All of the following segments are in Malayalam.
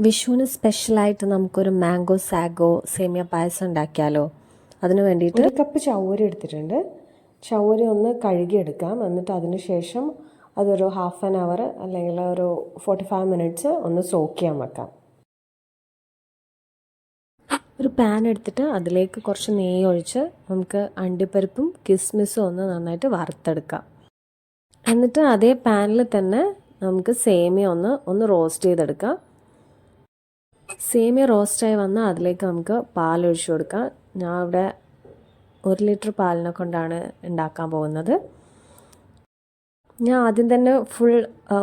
വിഷുവിന് സ്പെഷ്യലായിട്ട് നമുക്കൊരു മാംഗോ സാഗോ സേമിയ പായസം ഉണ്ടാക്കിയാലോ? അതിന് വേണ്ടിയിട്ട് ഒരു കപ്പ് ചവ്വരി എടുത്തിട്ടുണ്ട്. ചവ്വരി ഒന്ന് കഴുകിയെടുക്കാം. എന്നിട്ട് അതിന് ശേഷം അതൊരു ഹാഫ് ആൻ അവർ അല്ലെങ്കിൽ ഒരു ഫോർട്ടി ഫൈവ് മിനിറ്റ്സ് ഒന്ന് സോക്ക് ചെയ്യാൻ വെക്കാം. ഒരു പാൻ എടുത്തിട്ട് അതിലേക്ക് കുറച്ച് നെയ്യ് ഒഴിച്ച് നമുക്ക് അണ്ടിപ്പരിപ്പും കിസ്മിസും ഒന്ന് നന്നായിട്ട് വറുത്തെടുക്കാം. എന്നിട്ട് അതേ പാനിൽ തന്നെ നമുക്ക് സേമിയ ഒന്ന് ഒന്ന് റോസ്റ്റ് ചെയ്തെടുക്കാം. സേമിയ റോസ്റ്റായി വന്നാൽ അതിലേക്ക് നമുക്ക് പാൽ ഒഴിച്ചു കൊടുക്കാം. ഞാൻ ഇവിടെ ഒരു ലിറ്റർ പാലിനെ കൊണ്ടാണ് ഉണ്ടാക്കാൻ പോകുന്നത്. ഞാൻ ആദ്യം തന്നെ ഫുൾ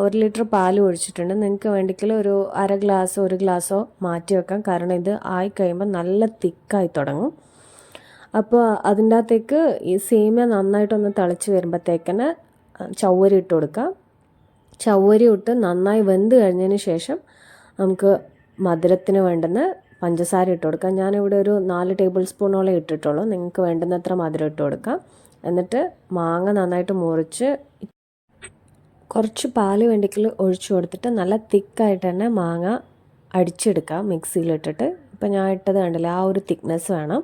ഒരു ലിറ്റർ പാൽ ഒഴിച്ചിട്ടുണ്ട്. നിങ്ങൾക്ക് വേണ്ടിക്കൽ ഒരു അര ഗ്ലാസ് ഒരു ഗ്ലാസ്സോ മാറ്റി വെക്കാം. കാരണം ഇത് ആയി കഴിയുമ്പോൾ നല്ല തിക്കായി തുടങ്ങും. അപ്പോൾ അതിന്റെ അകത്തേക്ക് ഈ സേമിയ നന്നായിട്ടൊന്ന് തിളച്ച് വരുമ്പോഴത്തേക്കിന് ചവ്വരി ഇട്ട് കൊടുക്കാം. ചവ്വരി ഇട്ട് നന്നായി വെന്ത് കഴിഞ്ഞതിന് ശേഷം നമുക്ക് മധുരത്തിന് വേണ്ടുന്ന പഞ്ചസാര ഇട്ട് കൊടുക്കാം. ഞാനിവിടെ ഒരു നാല് ടേബിൾ സ്പൂണോളം ഇട്ടിട്ടുള്ളൂ. നിങ്ങൾക്ക് വേണ്ടുന്നത്ര മധുരം ഇട്ട് കൊടുക്കാം. എന്നിട്ട് മാങ്ങ നന്നായിട്ട് മുറിച്ച് കുറച്ച് പാൽ വേണ്ടിക്കൽ ഒഴിച്ചു കൊടുത്തിട്ട് നല്ല തിക്കായിട്ട് തന്നെ മാങ്ങ അടിച്ചെടുക്കാം മിക്സിയിലിട്ടിട്ട്. ഇപ്പം ഞാൻ ഇട്ടത് കണ്ടില്ല ആ ഒരു തിക്നെസ് വേണം.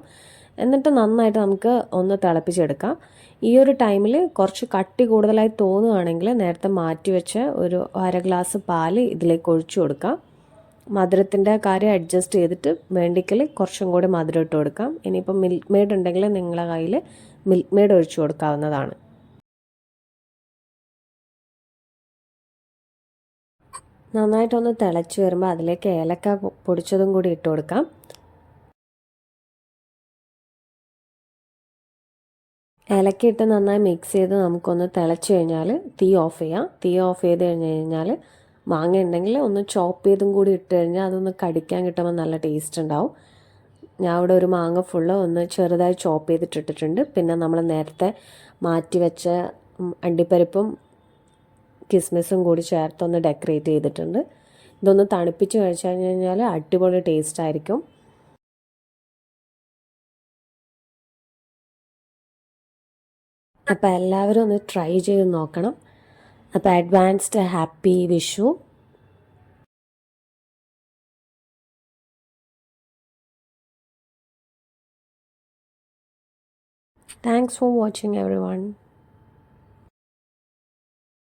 എന്നിട്ട് നന്നായിട്ട് നമുക്ക് ഒന്ന് തിളപ്പിച്ചെടുക്കാം. ഈ ഒരു ടൈമിൽ കുറച്ച് കട്ടി കൂടുതലായി തോന്നുകയാണെങ്കിൽ നേരത്തെ മാറ്റി വെച്ച ഒരു അര ഗ്ലാസ് പാൽ ഇതിലേക്ക് ഒഴിച്ചു കൊടുക്കാം. മധുരത്തിന്റെ കാര്യം അഡ്ജസ്റ്റ് ചെയ്തിട്ട് വേണ്ടിക്കൽ കുറച്ചും കൂടി മധുരം ഇട്ട് കൊടുക്കാം. ഇനിയിപ്പം മിൽക്ക് മെയ്ഡ് ഉണ്ടെങ്കിൽ നിങ്ങളെ കയ്യിൽ മിൽക്ക് മെയ്ഡ് ഒഴിച്ചു കൊടുക്കാവുന്നതാണ്. നന്നായിട്ടൊന്ന് തിളച്ച് വരുമ്പോൾ അതിലേക്ക് ഏലക്ക പൊടിച്ചതും കൂടി ഇട്ട് കൊടുക്കാം. ഏലക്ക ഇട്ട് നന്നായി മിക്സ് ചെയ്ത് നമുക്കൊന്ന് തിളച്ച് കഴിഞ്ഞാൽ തീ ഓഫ് ചെയ്യാം. തീ ഓഫ് ചെയ്ത് കഴിഞ്ഞ് കഴിഞ്ഞാൽ മാങ്ങ ഉണ്ടെങ്കിൽ ഒന്ന് ചോപ്പ് ചെയ്തും കൂടി ഇട്ട് കഴിഞ്ഞാൽ അതൊന്ന് കടിക്കാൻ കിട്ടുമ്പോൾ നല്ല ടേസ്റ്റ് ഉണ്ടാവും. ഞാൻ ഇവിടെ ഒരു മാങ്ങ ഫുള്ള് ഒന്ന് ചെറുതായി ചോപ്പ് ചെയ്തിട്ടിട്ടിട്ടുണ്ട് പിന്നെ നമ്മൾ നേരത്തെ മാറ്റി വെച്ച അണ്ടിപ്പരിപ്പും കിസ്മിസും കൂടി ചേർത്ത് ഒന്ന് ഡെക്കറേറ്റ് ചെയ്തിട്ടുണ്ട്. ഇതൊന്ന് തണുപ്പിച്ച് കഴിച്ചു കഴിഞ്ഞാൽ അടിപൊളി ടേസ്റ്റ് ആയിരിക്കും. അപ്പോൾ എല്ലാവരും ഒന്ന് ട്രൈ ചെയ്ത് നോക്കണം. അപ്പോൾ advanced happy Vishu thanks for watching everyone